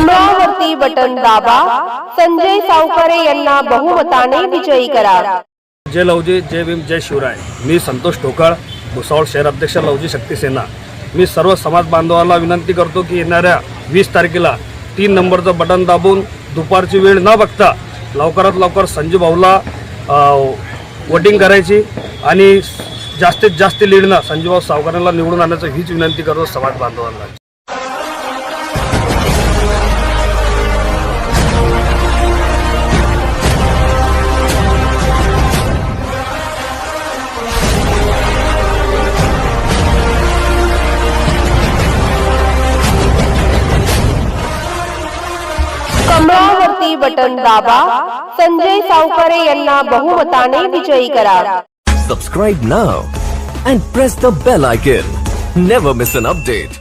कमळावरती button दाबा. संजय सावकारे यांना बहुमताने विजयी करा. जय लवजी जय भीम जय शिवराय. मी संतोष ठोकळ भुसावळ शहर अध्यक्ष लवजी शक्ती सेना. मी सर्व समाज बांधवांना विनंती करतो की येणाऱ्या वीस तारखेला तीन नंबरचं बटन दाबून दुपारची वेळ न बघता लवकरात लवकर संजू भाऊला वोटिंग करायची आणि जास्तीत जास्त लिडणं संजूभाऊ सावकारांना निवडून आणण्याचं हीच विनंती करतो समाज बांधवांना. कमळावरती बटन दाबा संजय सावकारे यांना बहुमताने विजयी करा Subscribe now and press the bell icon. Never miss an update.